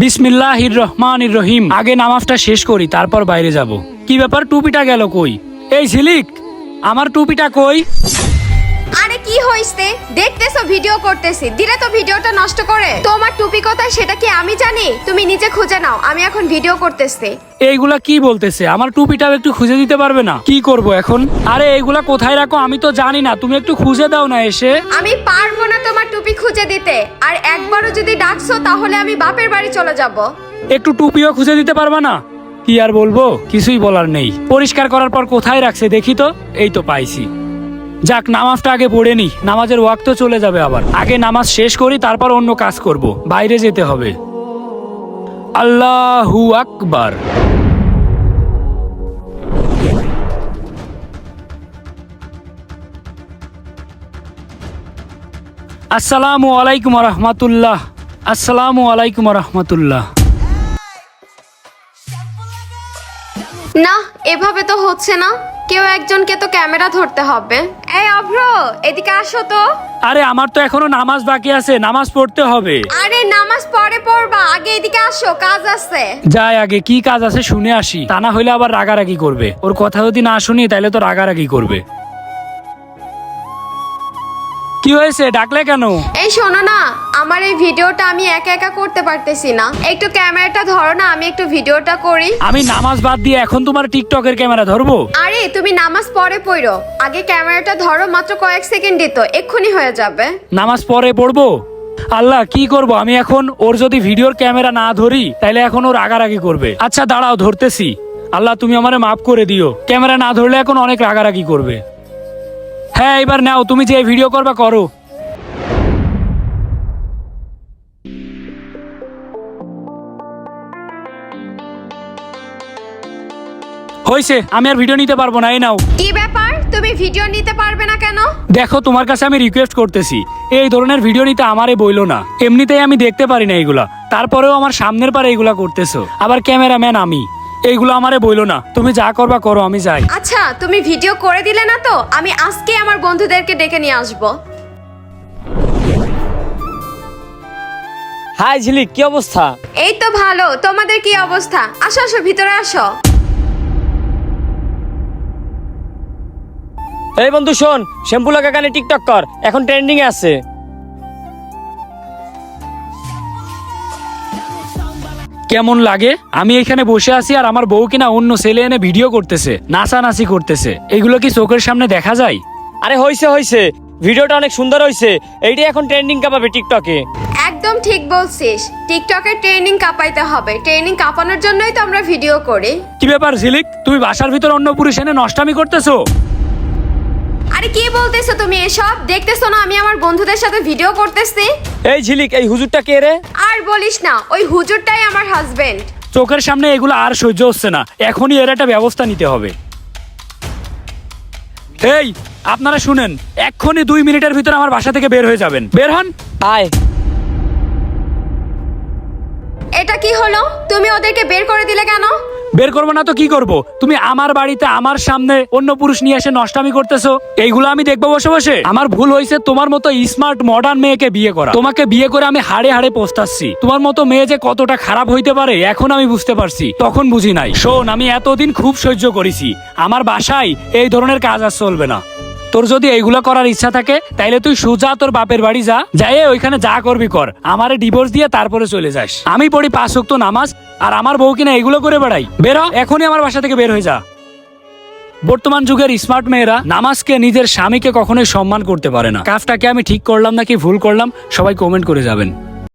বিসমিল্লাহির রহমানির রহিম। আগে নামাজটা শেষ করি, তারপর বাইরে যাব। কি ব্যাপার, টুপিটা গেল কই? এই ঝিলিক, আমার টুপিটা কই? হইছে দেখতেছো ভিডিও করতেছি দিলে তো ভিডিওটা নষ্ট করে। তোমার টুপি কোথায় সেটা কি আমি জানি? তুমি নিজে খুঁজে নাও আমি এখন ভিডিও করতেছি। এইগুলা কি বলতেছে? আমার টুপিটাও একটু খুঁজে দিতে পারবে না। কি করব এখন? আরে এইগুলা কোথায় রাখো? আমি তো জানি না তুমি একটু খুঁজে দাও না এসে। আমি পারব না তোমার টুপি খুঁজে দিতে আর একবারও যদি ডাকছো তাহলে আমি বাপের বাড়ি চলে যাব। একটু টুপিও খুঁজে দিতে পারবা না? কি আর বলব? কিছুই বলার নেই। পরিষ্কার করার পর কোথায় রাখছে দেখি তো? এই তো পাইছি। যাক, নামাজটা আগে পড়ে নি নামাজের ওয়াক্ত চলে যাবে আবার। আগে নামাজ শেষ করি, তারপর অন্য কাজ করব। বাইরে যেতে হবে। আল্লাহু আকবার। আসসালামু আলাইকুম রহমতুল্লাহ। আসসালামু আলাইকুম রহমতুল্লাহ। না, এভাবে তো হচ্ছে না। কেউ একজনকে তো ক্যামেরা ধরতে হবে। এই অভ্র এদিকে আসো তো। আরে আমার তো এখনও নামাজ বাকি আছে নামাজ পড়তে হবে। আরে নামাজ পরে পড়বা আগে এদিকে আসো কাজ আছে। যাই আগে কি কাজ আছে শুনে আসি। তা না হইলে আবার রাগারাগি করবে। ওর কথা যদি না শুনি তাহলে তো রাগারাগি করবে। কি হয়েছে? ডাকলে কেন? এই শোনো না আমার এই ভিডিওটা আমি একা একা করতে পারতেছি না। একটু ক্যামেরাটা ধরো না আমি একটু ভিডিওটা করি। আমি নামাজ বাদ দিয়ে এখন তোমার টিকটকের ক্যামেরা ধরবো? আরে তুমি নামাজ পরে পড়ো। আগে ক্যামেরাটা ধরো মাত্র কয়েক সেকেন্ড দিত এক্ষুনি হয়ে যাবে। নামাজ পরে পড়ব? আল্লাহ কি করব? আমি এখন ওর যদি ভিডিওর ক্যামেরা না ধরি তাহলে এখন ও রাগারাগি করবে। আচ্ছা দাঁড়াও ধরতেছি। আল্লাহ তুমি আমারে মাফ করে দিও। ক্যামেরা না ধরলে এখন অনেক রাগারাগি করবে। হ্যাঁ এবার নাও তুমি যে ভিডিও করবা করো। হয়েছে আমি আর ভিডিও নিতে পারব না এই নাও। কি ব্যাপার? তুমি ভিডিও নিতে পারবে না কেন? দেখো তোমার কাছে আমি রিকোয়েস্ট করতেছি। এই ধরনের ভিডিও নিতে আমারে বইলো না। এমনিতেই আমি দেখতে পারি না এইগুলা তারপরেও আমার সামনের পারে এইগুলা করতেছো। আবার ক্যামেরাম্যান আমি। এইগুলো আমারে বইলো না। তুমি যা করবা করো আমি যাই। আচ্ছা তুমি ভিডিও করে দিলে না তো? আমি আজকে আমার বন্ধুদেরকে ডেকে নিয়ে আসব। হাই ঝিলিক কি অবস্থা? এই তো ভালো তোমাদের কি অবস্থা? আসো আসো ভিতরে আসো। এই বন্ধু শোন শ্যাম্পু লাগা গানে টিকটক কর এখন ট্রেন্ডিং এ আছে। কেমন লাগে? আমি এখানে বসে আছি আর আমার বউ কিনা অন্য ছেলে এনে ভিডিও করতেছে নাচানাচি করতেছে। এগুলো কি চোখের সামনে দেখা যায়? আরে হইছে হইছে। ভিডিওটা অনেক সুন্দর হইছে। এইটাই এখন ট্রেন্ডিং কাপাবে টিকটকে একদম ঠিক বলছিস। টিকটকে ট্রেনিং কাপাইতে হবে। ট্রেনিং কাপানোর জন্যই তো আমরা ভিডিও করি। কি ব্যাপার ঝিলিক? তুমি বাসার ভিতর অন্য পুরুষ এনে নষ্টামি করতেছো? আরে কি বলতেছো তুমি এসব? দেখতেছো না আমি আমার বন্ধুদের সাথে ভিডিও করতেছি? এই ঝিলিক এই হুজুরটা কে রে? আর বলিস না ওই হুজুরটাই আমার হাজবেন্ড চোখের সামনে এগুলো আর সহ্য হচ্ছে না। এখনই এর একটা ব্যবস্থা নিতে হবে। এই আপনারা শুনেন এক্ষুনি দুই মিনিটের ভিতরে আমার বাসা থেকে বের হয়ে যাবেন। বের হন। আয়। এটা কি হলো? তুমি ওদেরকে বের করে দিলে কেন? বের করব না তো কি করব? তুমি আমার বাড়িতে আমার সামনে অন্য পুরুষ নিয়ে এসে নষ্টামি করতেছো? এইগুলো আমি দেখব বসে বসে। আমার ভুল হয়েছে তোমার মতো স্মার্ট মডার্ন মেয়েকে বিয়ে করা। তোমাকে বিয়ে করে আমি হাড়ে হাড়ে পোস্তাচ্ছি। তোমার মতো মেয়ে যে কতটা খারাপ হইতে পারে, এখন আমি বুঝতে পারছি। তখন বুঝি নাই। শোন, আমি এতদিন খুব সহ্য করেছি। আমার বাসায় এই ধরনের কাজ আর চলবে না। তোর যদি এইগুলো করার ইচ্ছা থাকে, তাইলে তুই সুজা তোর বাপের বাড়ি যা যাই ওইখানে যা করবি কর। আমারে ডিভোর্স দিয়ে তারপরে চলে যাস। আমি পড়ি পাঁচ ওয়াক্ত নামাজ, আর আমার বউ কিনা এগুলো করে বেড়াই। বেরো, এখনই আমার বাসা থেকে বের হয়ে যা। বর্তমান যুগের স্মার্ট মেয়েরা নামাজকে নিজের স্বামীকে কখনোই সম্মান করতে পারে না। কাজটাকে আমি ঠিক করলাম নাকি ভুল করলাম, সবাই কমেন্ট করে যাবেন।